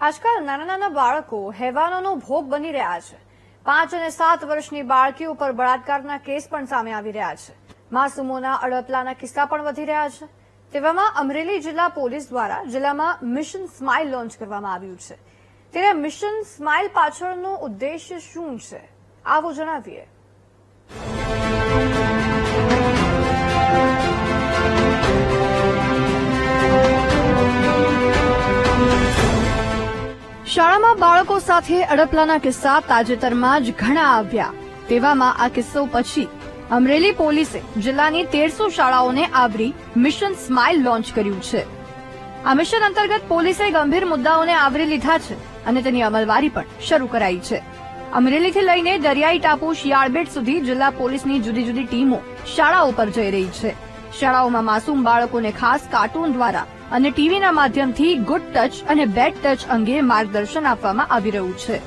આજકાલ નાના નાના બાળકો હેવાનોનો ભોગ બની રહ્યા છે. પાંચ અને સાત વર્ષની બાળકીઓ પર બળાત્કારના કેસ પણ સામે આવી રહ્યા છે. માસુમોના અડપલાના કિસ્સા પણ વધી રહ્યા છે. તેવામાં અમરેલી જિલ્લા પોલીસ દ્વારા જિલ્લામાં મિશન સ્માઇલ લોન્ચ કરવામાં આવ્યું છે. ત્યારે મિશન સ્માઇલ પાછળનો ઉદ્દેશ્ય શું છે? આવો જણાવીએ. શાળામાં બાળકો સાથે અડપલાના કિસ્સા તાજેતરમાં જ ઘણા આવ્યા. તેવામાં આ કિસ્સો પછી અમરેલી પોલીસે જિલ્લાની તેરસો શાળાઓને આવરી મિશન સ્માઇલ લોન્ચ કર્યું છે. આ મિશન અંતર્ગત પોલીસે ગંભીર મુદ્દાઓને આવરી લીધા છે અને તેની અમલવારી પણ શરૂ કરાઈ છે. અમરેલીથી લઈને દરિયાઈ ટાપુ શિયાળબેટ સુધી જિલ્લા પોલીસની જુદી જુદી ટીમો શાળાઓ પર જઈ રહી છે. શાળાઓમાં માસૂમ બાળકોને ખાસ કાર્ટૂન દ્વારા અને ટીવીના માધ્યમથી ગુડ ટચ અને બેડ ટચ અંગે માર્ગદર્શન આપવામાં આવી રહ્યું છે.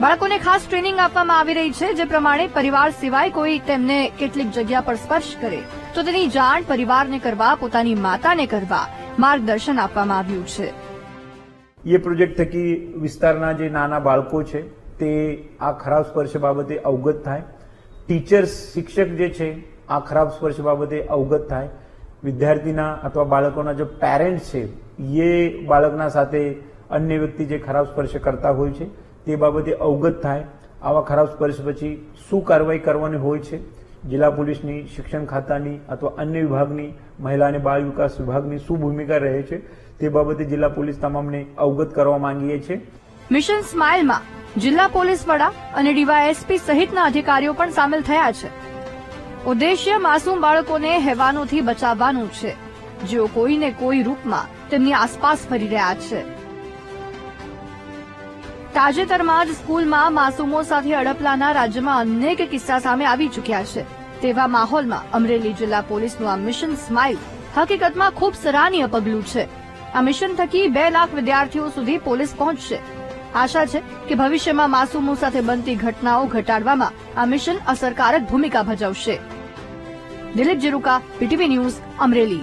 બાળકોને ખાસ ટ્રેનિંગ આપવામાં આવી રહી છે, જે પ્રમાણે પરિવાર સિવાય કોઈ તેમને કેટલીક જગ્યા પર સ્પર્શ કરે, તો તેની જાણ પરિવારને કરવા, પોતાની માતાને કરવા માર્ગદર્શન આપવામાં આવ્યું છે. એ પ્રોજેક્ટ થકી વિસ્તારના જે નાના બાળકો છે, તે આ ખરાબ સ્પર્શ બાબતે અવગત થાય. ટીચર્સ, શિક્ષક જે છે, આ ખરાબ સ્પર્શ બાબતે અવગત થાય. વિદ્યાર્થીના અથવા બાળકોના જો પેરેન્ટ્સ છે, એ બાળકના સાથે અન્ય વ્યક્તિ જે ખરાબ સ્પર્શ કરતા હોય છે, તે બાબતે અવગત થાય. આવા ખરાબ સ્પર્શ પછી શું કાર્યવાહી કરવાની હોય છે? જિલ્લા પોલીસની શિક્ષણ ખાતાની અથવા અન્ય વિભાગની, મહિલા અને બાળ વિકાસ વિભાગની શું ભૂમિકા રહે છે? તે બાબતે જિલ્લા પોલીસ તમામને અવગત કરવા માંગીએ છીએ. મિશન સ્માઇલમાં જિલ્લા પોલીસ વડા અને ડીવાયએસપી સહિતના અધિકારીઓ પણ સામેલ થયા છે. ઉદ્દેશ્ય માસૂમ બાળકોને હેવાનોથી બચાવવાનું છે. જેઓ કોઈને કોઈ રૂપમાં તેમની આસપાસ ફરી રહ્યા છે. તાજેતરમાં જ સ્કૂલમાં માસૂમો સાથે અડપલાના રાજ્યમાં અનેક કિસ્સા સામે આવી ચૂક્યા છે. તેવા માહોલમાં અમરેલી જિલ્લા પોલીસનું આ મિશન સ્માઇલ હકીકતમાં ખૂબ સરાહનીય પગલું છે. આ મિશન થકી બે લાખ વિદ્યાર્થીઓ સુધી પોલીસ પહોંચશે. આશા છે કે ભવિષ્યમાં માસૂમો સાથે બનતી ઘટનાઓ ઘટાડવામાં આ મિશન અસરકારક ભૂમિકા ભજવશે. Dilip Jiruka PTV news Amreli.